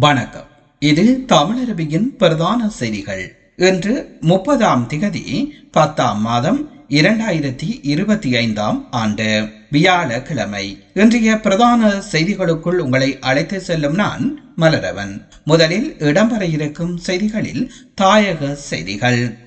வணக்கம். இது தமிழரபியின் பிரதான செய்திகள். இன்று முப்பதாம் திகதி பத்தாம் மாதம் இரண்டாயிரத்தி இருபத்தி ஐந்தாம் ஆண்டு வியாழக்கிழமை. இன்றைய பிரதான செய்திகளுக்குள் உங்களை அழைத்து செல்லும் நான் மலரவன். முதலில் இடம்பெற இருக்கும் செய்திகளில் தாயக செய்திகள்.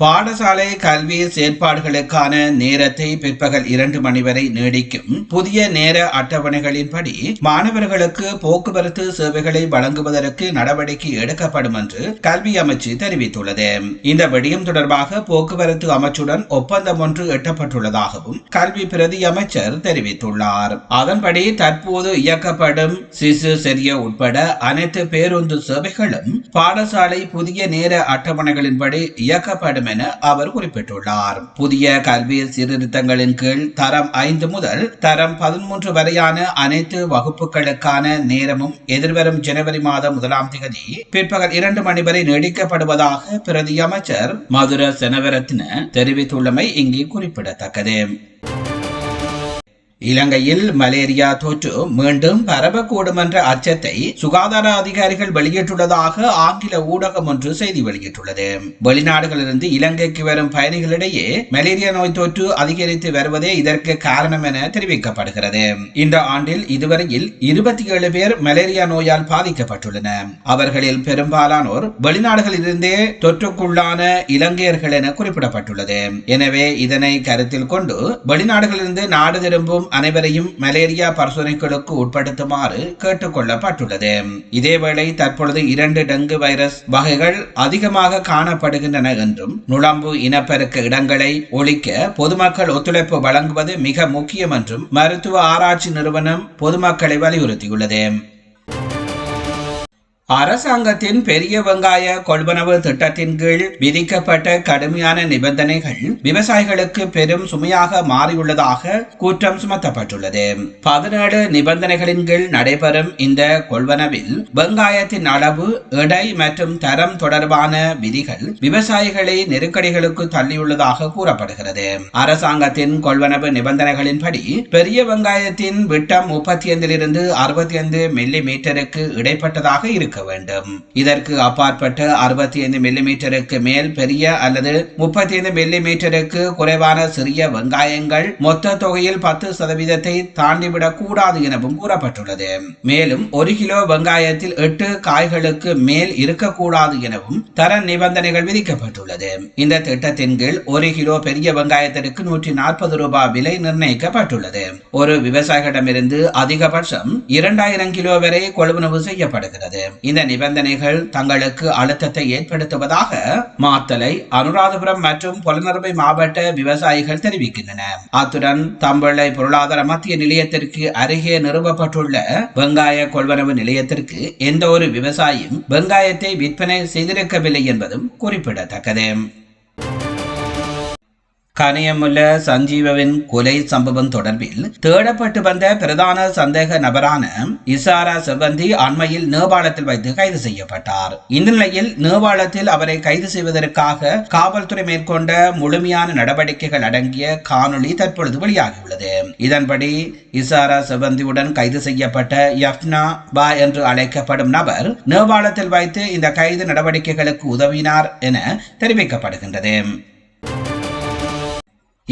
பாடசாலை கல்வி செயற்பாடுகளுக்கான நேரத்தை பிற்பகல் இரண்டு மணி வரை நீடிக்கும் புதிய நேர அட்டவணைகளின்படி மாணவர்களுக்கு போக்குவரத்து சேவைகளை வழங்குவதற்கு நடவடிக்கை எடுக்கப்படும் என்று கல்வி அமைச்சு தெரிவித்துள்ளது. இந்த விடயம் தொடர்பாக போக்குவரத்து அமைச்சுடன் ஒப்பந்தம் ஒன்று எட்டப்பட்டுள்ளதாகவும் கல்வி பிரதி அமைச்சர் தெரிவித்துள்ளார். அதன்படி தற்போது இயக்கப்படும் சிசு செரிய உட்பட அனைத்து பேருந்து சேவைகளும் பாடசாலை புதிய நேர அட்டவணைகளின்படி இயக்கப்படும் என அவர் குறிப்பிட்டுள்ளார். புதிய கல்வி சீர்திருத்தங்களின் கீழ் தரம் ஐந்து முதல் தரம் பதிமூன்று வரையான அனைத்து வகுப்புகளுக்கான நேரமும் எதிர்வரும் ஜனவரி மாதம் முதலாம் தேதி பிற்பகல் இரண்டு மணி வரை நீடிக்கப்படுவதாக பிரதி அமைச்சர் மதுர செனவரத்ன தெரிவித்துள்ளமை இங்கே குறிப்பிடத்தக்கது. இலங்கையில் மலேரியா தொற்று மீண்டும் பரவக்கூடும் என்ற அச்சத்தை சுகாதார அதிகாரிகள் வெளியிட்டுள்ளதாக ஆங்கில ஊடகம் ஒன்று செய்தி வெளியிட்டுள்ளது. வெளிநாடுகளிலிருந்து இலங்கைக்கு வரும் பயணிகளிடையே மலேரியா நோய் தொற்று அதிகரித்து வருவதே இதற்கு காரணம் என தெரிவிக்கப்படுகிறது. இந்த ஆண்டில் இதுவரையில் இருபத்தி ஏழு பேர் மலேரியா நோயால் பாதிக்கப்பட்டுள்ளனர். அவர்களில் பெரும்பாலானோர் வெளிநாடுகளிலிருந்தே தொற்றுக்குள்ளான இலங்கையர்கள் என குறிப்பிடப்பட்டுள்ளது. எனவே இதனை கருத்தில் கொண்டு வெளிநாடுகளிலிருந்து நாடு திரும்பும் அனைவரையும் மலேரியா பரிசோதனைகளுக்கு உட்படுத்துமாறு கேட்டுக்கொள்ளப்பட்டுள்ளது. இதேவேளை தற்பொழுது இரண்டு டெங்கு வைரஸ் வகைகள் அதிகமாக காணப்படுகின்றன என்றும் நுழம்பு இனப்பெருக்க இடங்களை ஒழிக்க பொதுமக்கள் ஒத்துழைப்பு வழங்குவது மிக முக்கியம் என்றும் மருத்துவ ஆராய்ச்சி நிறுவனம் பொதுமக்களை வலியுறுத்தியுள்ளது. அரசாங்கத்தின் பெரிய வெங்காய கொள்வனவு திட்டத்தின் கீழ் விதிக்கப்பட்ட கடுமையான நிபந்தனைகள் விவசாயிகளுக்கு பெரும் சுமையாக மாறியுள்ளதாக குற்றம் சுமத்தப்பட்டுள்ளது. பதினேழு நிபந்தனைகளின் கீழ் நடைபெறும் இந்த கொள்வனவில் வெங்காயத்தின் அளவு எடை மற்றும் தரம் தொடர்பான விதிகள் விவசாயிகளை நெருக்கடிகளுக்கு தள்ளியுள்ளதாக கூறப்படுகிறது. அரசாங்கத்தின் கொள்வனவு நிபந்தனைகளின்படி பெரிய வெங்காயத்தின் விட்டம் முப்பத்தி ஐந்திலிருந்து அறுபத்தி ஐந்து மில்லி மீட்டருக்கு இடைப்பட்டதாக இருக்க வேண்டும். இதற்கு அப்பாற்பட்டு அறுபத்தி ஐந்து மில்லிமீட்டருக்கு மேல் பெரிய அல்லது முப்பத்தி ஐந்து மில்லிமீட்டருக்கு குறைவான சிறிய வெங்காயங்கள் மொத்த தொகையில் பத்து சதவீதத்தை தாண்டிவிடக் கூடாது எனவும் கூறப்பட்டுள்ளது. மேலும் ஒரு கிலோ வெங்காயத்தில் எட்டு காய்களுக்கு மேல் இருக்கக்கூடாது எனவும் தர நிபந்தனைகள் விதிக்கப்பட்டுள்ளது. இந்த திட்டத்தின் கீழ் ஒரு கிலோ பெரிய வெங்காயத்திற்கு நூற்றி நாற்பது ரூபாய் விலை நிர்ணயிக்கப்பட்டுள்ளது. ஒரு விவசாயிகளிடமிருந்து அதிகபட்சம் இரண்டாயிரம் கிலோ வரை கொள்வனவு செய்யப்படுகிறது. இந்த நிபந்தனைகள் தங்களுக்கு அழுத்தத்தை ஏற்படுத்துவதாக மாத்தலை அனுராதபுரம் மற்றும் பொலனறுவை மாவட்ட விவசாயிகள் தெரிவிக்கின்றன. அத்துடன் தம்பளை பொருளாதார மத்திய நிலையத்திற்கு அருகே நிறுவப்பட்டுள்ள வெங்காய கொள்வனவு நிலையத்திற்கு எந்த ஒரு விவசாயியும் வெங்காயத்தை விற்பனை செய்திருக்கவில்லை என்பதும் குறிப்பிடத்தக்கது. கனியமுல சஞ்சீவவின் கொலை சம்பவம் தொடர்பில் தேடப்பட்டு வந்த பிரதான சந்தேக நபரான இசாரா செவ்வந்தி அண்மையில் நேபாளத்தில் வைத்து கைது செய்யப்பட்டார். இந்த நிலையில் நேபாளத்தில் அவரை கைது செய்வதற்காக காவல்துறை மேற்கொண்ட முழுமையான நடவடிக்கைகள் அடங்கிய காணொளி தற்பொழுது வெளியாகியுள்ளது. இதன்படி இசாரா செவ்வந்தியுடன் கைது செய்யப்பட்ட யப்னா பா என்று அழைக்கப்படும் நபர் நேபாளத்தில் வைத்து இந்த கைது நடவடிக்கைகளுக்கு உதவினார் என தெரிவிக்கப்படுகின்றது.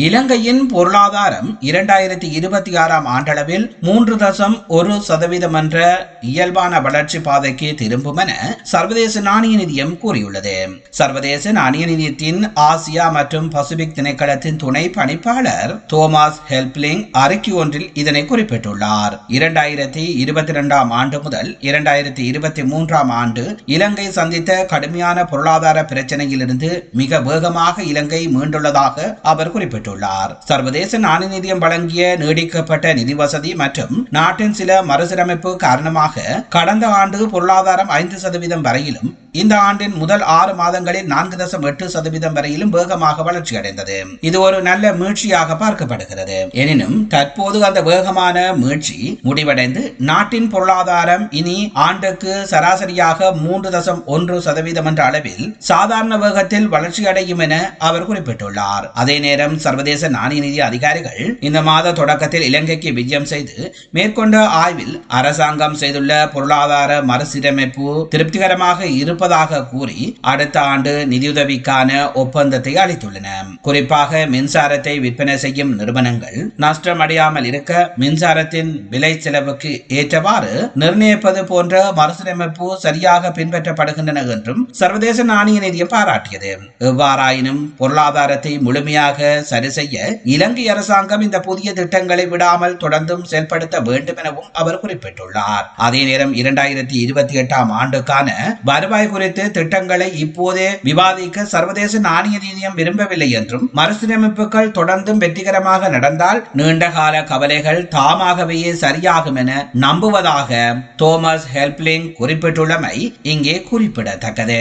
இலங்கையின் பொருளாதாரம் இரண்டாயிரத்தி இருபத்தி ஆறாம் ஆண்டளவில் மூன்று தசம் ஒரு சதவீதம் என்ற இயல்பான வளர்ச்சி பாதைக்கு திரும்பும் என சர்வதேச நாணய நிதியம் கூறியுள்ளது. சர்வதேச நாணய நிதியத்தின் ஆசியா மற்றும் பசிபிக் திணைக்களத்தின் துணை பணிப்பாளர் தோமாஸ் ஹெல்ப்லிங் அறிக்கை ஒன்றில் இதனை குறிப்பிட்டுள்ளார். இரண்டாயிரத்தி இருபத்தி இரண்டாம் ஆண்டு முதல் இரண்டாயிரத்தி இருபத்தி மூன்றாம் ஆண்டு இலங்கை சந்தித்த கடுமையான பொருளாதார பிரச்சனையிலிருந்து மிக வேகமாக இலங்கை மீண்டுள்ளதாக அவர் குறிப்பிட்டார் குறிப்பிட்டுள்ளார் சர்வதேச நாணய நிதியம் வழங்கிய நீடிக்கப்பட்ட நிதி வசதி மற்றும் நாட்டின் சில மறுசீரமைப்பு காரணமாக கடந்த ஆண்டு பொருளாதாரம் ஐந்து சதவீதம் வரையிலும் இந்த ஆண்டின் முதல் ஆறு மாதங்களில் நான்கு தசம் எட்டு சதவீதம் வரையிலும் வேகமாக வளர்ச்சி அடைந்தது இது ஒரு நல்ல மீழ்ச்சியாக பார்க்கப்படுகிறது. எனினும் தற்போது அந்த வேகமான மீழ்ச்சி முடிவடைந்து நாட்டின் பொருளாதாரம் இனி ஆண்டுக்கு சராசரியாக மூன்று தசம் ஒன்று சதவீதம் என்ற அளவில் சாதாரண வேகத்தில் வளர்ச்சி அடையும் என அவர் குறிப்பிட்டுள்ளார். அதே நேரம் சர்வதேச நாணய நிதி அதிகாரிகள் இந்த மாத தொடக்கத்தில் இலங்கைக்கு விஜயம் செய்து மேற்கொண்ட ஆய்வில் அரசாங்கம் செய்துள்ள பொருளாதார மறுசீரமைப்பு திருப்திகரமாக இருப்பதாக கூறி அடுத்த ஆண்டு நிதியுதவிக்கான ஒப்பந்தத்தை அளித்துள்ளன. குறிப்பாக மின்சாரத்தை விற்பனை செய்யும் நிறுவனங்கள் நஷ்டமடையாமல் இருக்க மின்சாரத்தின் விலை செலவுக்கு ஏற்றவாறு நிர்ணயிப்பது போன்ற மறுசீரமைப்பு சரியாக பின்பற்றப்படுகின்றன என்றும் சர்வதேச நாணய நிதியம் பாராட்டியது. எவ்வாறாயினும் பொருளாதாரத்தை முழுமையாக சரி செய்ய இலங்கை அரசாங்கம் இந்த புதிய திட்டங்களை விடாமல் தொடர்ந்தும் செயல்படுத்த வேண்டும் எனவும் அவர் குறிப்பிட்டுள்ளார். அதே நேரம் இரண்டாயிரத்தி இருபத்தி எட்டாம் ஆண்டுக்கான வருவாய் குறித்து திட்டங்களை இப்போதே விவாதிக்க சர்வதேச நாணய நிதியம் விரும்பவில்லை என்றும் மறுசீரமைப்புகள் தொடர்ந்தும் வெற்றிகரமாக நடந்தால் நீண்டகால கவலைகள் தாமாகவே சரியாகும் என நம்புவதாக தோமஸ் ஹெல்ப்லிங் குறிப்பிட்டுள்ளமை இங்கே குறிப்பிடத்தக்கது.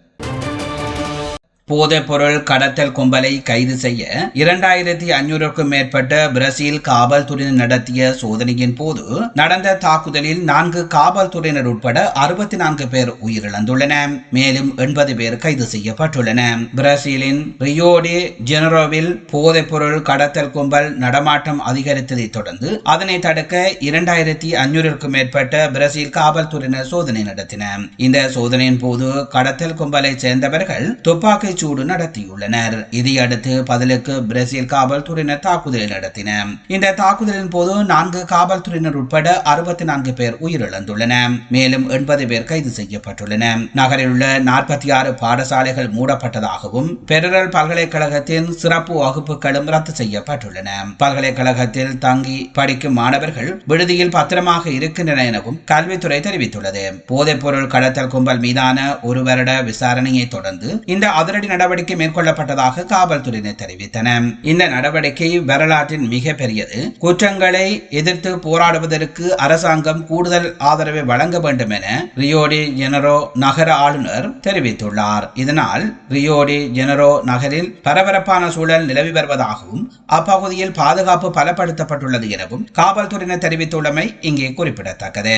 போதைப் பொருள் கடத்தல் கும்பலை கைது செய்ய இரண்டாயிரத்தி ஐநூறுக்கும் மேற்பட்ட பிரேசில் காவல்துறையினர் நடத்திய சோதனையின் போது நடந்த தாக்குதலில் நான்கு காவல்துறையினர் உட்பட அறுபத்தி நான்கு பேர் உயிரிழந்துள்ளன. மேலும் எண்பது பேர் கைது செய்யப்பட்டுள்ளன. பிரேசிலின் ரியோடி ஜெனரோவில் போதைப் பொருள் கடத்தல் கும்பல் நடமாட்டம் அதிகரித்ததை தொடர்ந்து அதனை தடுக்க இரண்டாயிரத்தி ஐநூறுக்கும் மேற்பட்ட பிரேசில் காவல்துறையினர் சோதனை நடத்தின. இந்த சோதனையின் போது கடத்தல் கும்பலை சேர்ந்தவர்கள் துப்பாக்கி சூடு நடத்தியுள்ளனர். இதையடுத்து பதிலுக்கு பிரேசில் காவல்துறையினர் தாக்குதலை நடத்தினர். இந்த தாக்குதலின் போது நான்கு காவல்துறையினர் உட்பட அறுபத்தி நான்கு பேர் உயிரிழந்துள்ளனர். மேலும் எண்பது பேர் கைது செய்யப்பட்டுள்ளனர். நகரில் உள்ள நாற்பத்தி ஆறு பாடசாலைகள் மூடப்பட்டதாகவும் பெருரல் பல்கலைக்கழகத்தின் சிறப்பு வகுப்புகளும் ரத்து செய்யப்பட்டுள்ளன. பல்கலைக்கழகத்தில் தங்கி படிக்கும் மாணவர்கள் விடுதியில் பத்திரமாக இருக்கின்றன எனவும் கல்வித்துறை தெரிவித்துள்ளது. போதைப் பொருள் கடத்தல் கும்பல் மீதான ஒரு வருட விசாரணையை தொடர்ந்து இந்த அதிரடி நடவடிக்கை மேற்கொள்ளப்பட்டதாக காவல்துறையினர் தெரிவித்தனர் இந்த நடவடிக்கை வரலாற்றின் மிக பெரியது குற்றங்களை எதிர்த்து போராடுவதற்கு அரசாங்கம் கூடுதல் ஆதரவை வழங்க வேண்டும் என ரியோடி ஜெனரோ நகர ஆளுநர் தெரிவித்துள்ளார். இதனால் ரியோடி ஜெனரோ நகரில் பரபரப்பான சூழல் நிலவி வருவதாகவும் அப்பகுதியில் பாதுகாப்பு பலப்படுத்தப்பட்டுள்ளது எனவும் காவல்துறையினர் தெரிவித்துள்ளமை இங்கே குறிப்பிடத்தக்கது.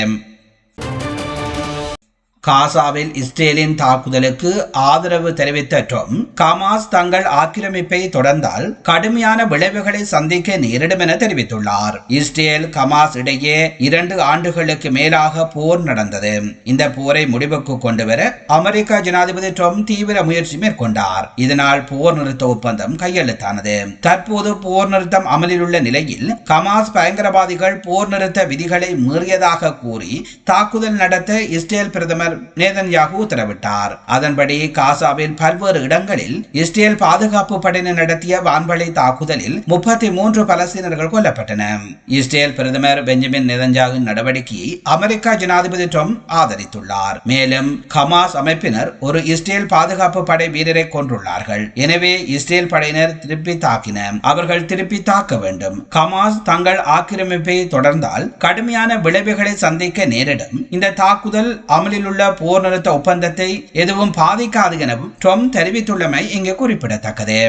காசாவில் இஸ்ரேலின் தாக்குதலுக்கு ஆதரவு தெரிவித்த ட்ரம்ப் கமாஸ் தங்கள் ஆக்கிரமிப்பை தொடர்ந்தால் கடுமையான விளைவுகளை சந்திக்க நேரிடும் என தெரிவித்துள்ளார். இஸ்ரேல் கமாஸ் இடையே இரண்டு ஆண்டுகளுக்கு மேலாக போர் நடந்தது. இந்த போரை முடிவுக்கு கொண்டு வர அமெரிக்க ஜனாதிபதி ட்ரம்ப் தீவிர முயற்சி மேற்கொண்டார். இதனால் போர் நிறுத்த ஒப்பந்தம் கையெழுத்தானது. தற்போது போர் நிறுத்தம் அமலில் உள்ள நிலையில் கமாஸ் பயங்கரவாதிகள் போர் நிறுத்த விதிகளை மீறியதாக கூறி தாக்குதல் நடத்த இஸ்ரேல் பிரதமர் நேதன்யாகு உத்தரவிட்டார். அதன்படி காசாவின் பல்வேறு இடங்களில் இஸ்ரேல் பாதுகாப்பு படையினர் நடத்திய வான்வழி தாக்குதலில் முப்பத்தி மூன்று பலஸ்தீனர்கள் கொல்லப்பட்டனர் இஸ்ரேல் பிரதமர் பெஞ்சமின் நேதன்யாவின் நடவடிக்கையை அமெரிக்க ஜனாதிபதி ட்ரம்ப் ஆதரித்துள்ளார். மேலும் ஹமாஸ் அமைப்பினர் ஒரு இஸ்ரேல் பாதுகாப்பு படை வீரரை கொன்றுள்ளார்கள். எனவே இஸ்ரேல் படையினர் திருப்பி தாக்கினர் அவர்கள் திருப்பி தாக்க வேண்டும். ஹமாஸ் தங்கள் ஆக்கிரமிப்பை தொடர்ந்தால் கடுமையான விளைவுகளை சந்திக்க நேரிடும். இந்த தாக்குதல் அமலில் உள்ள போர் நிறுத்த ஒப்பந்தத்தை எதுவும் பாதிக்காது எனவும் ட்ரம்ப் தெரிவித்துள்ளமை இங்கு குறிப்பிடத்தக்கது.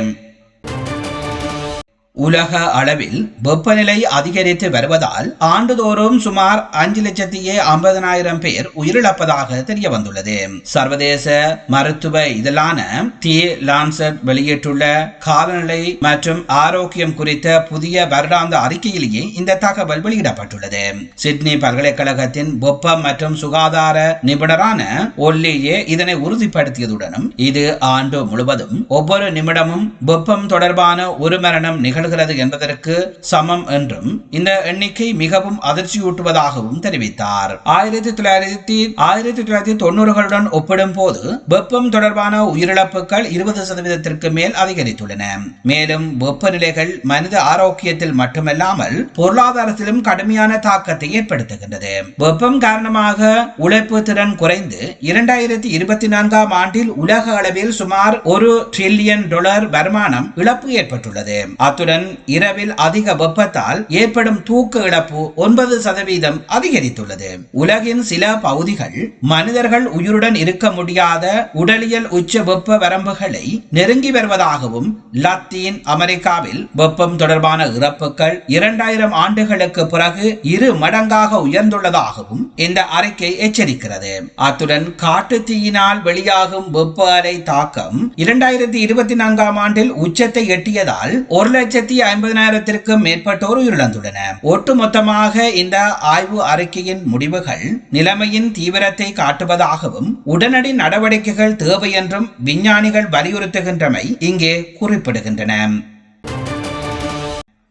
உலக அளவில் வெப்பநிலை அதிகரித்து வருவதால் ஆண்டுதோறும் சுமார் அஞ்சு லட்சத்தியே ஐம்பதனாயிரம் பேர் உயிரிழப்பதாக தெரிய வந்துள்ளது சர்வதேச மருத்துவ இதழான தி லான்சட் வெளியிட்டுள்ள காலநிலை மற்றும் ஆரோக்கியம் குறித்த புதிய வருடாந்த அறிக்கையிலேயே இந்த தகவல் வெளியிடப்பட்டுள்ளது. சிட்னி பல்கலைக்கழகத்தின் வெப்பம் மற்றும் சுகாதார நிபுணரான ஒல்லியே இதனை உறுதிப்படுத்தியதுடனும் இது ஆண்டு முழுவதும் ஒவ்வொரு நிமிடமும் வெப்பம் தொடர்பான ஒரு மரணம் நிகழ நிகழ்கிறது என்பதற்கு சமம் என்றும் இந்த எண்ணிக்கை மிகவும் அதிர்ச்சியூட்டுவதாகவும் தெரிவித்தார். ஆயிரத்தி தொள்ளாயிரத்தி ஆயிரத்தி தொள்ளாயிரத்தி தொண்ணூறுகளுடன் ஒப்பிடும் போது வெப்பம் தொடர்பான உயிரிழப்புகள் இருபது சதவீதத்திற்கு மேல் அதிகரித்துள்ளன. மேலும் வெப்பநிலைகள் மனித ஆரோக்கியத்தில் மட்டுமல்லாமல் பொருளாதாரத்திலும் கடுமையான தாக்கத்தை ஏற்படுத்துகின்றது. வெப்பம் காரணமாக உழைப்பு திறன் குறைந்து இரண்டாயிரத்தி இருபத்தி நான்காம் ஆண்டில் உலக அளவில் சுமார் ஒரு டிரில்லியன் டாலர் வருமானம் இழப்பு ஏற்பட்டுள்ளது. அத்துடன் இரவில் அதிக வெப்பத்தால் ஏற்படும் தூக்க இழப்பு ஒன்பது சதவீதம் அதிகரித்துள்ளது. உலகின் சில பகுதிகள் மனிதர்கள் உயிருடன் இருக்க முடியாத உடலியல் உச்ச வெப்ப வரம்புகளை நெருங்கி வருவதாகவும் லத்தீன் அமெரிக்காவில் வெப்பம் தொடர்பான இறப்புகள் இரண்டாயிரம் ஆண்டுகளுக்கு பிறகு இரு மடங்காக உயர்ந்துள்ளதாகவும் இந்த அறிக்கை எச்சரிக்கிறது. அத்துடன் காட்டு தீயினால் வெளியாகும் வெப்ப அலை தாக்கம் இரண்டாயிரத்தி இருபத்தி நான்காம் ஆண்டில் உச்சத்தை எட்டியதால் ஒரு லட்சத்தி ஐம்பதினாயிரத்திற்கும் மேற்பட்டோர் உயிரிழந்துள்ளனர். ஒட்டுமொத்தமாக இந்த ஆய்வு அறிக்கையின் முடிவுகள் நிலைமையின் தீவிரத்தை காட்டுவதாகவும் உடனடி நடவடிக்கைகள் தேவை என்றும் விஞ்ஞானிகள் வலியுறுத்துகின்றமை இங்கே குறிப்பிடுகின்றன.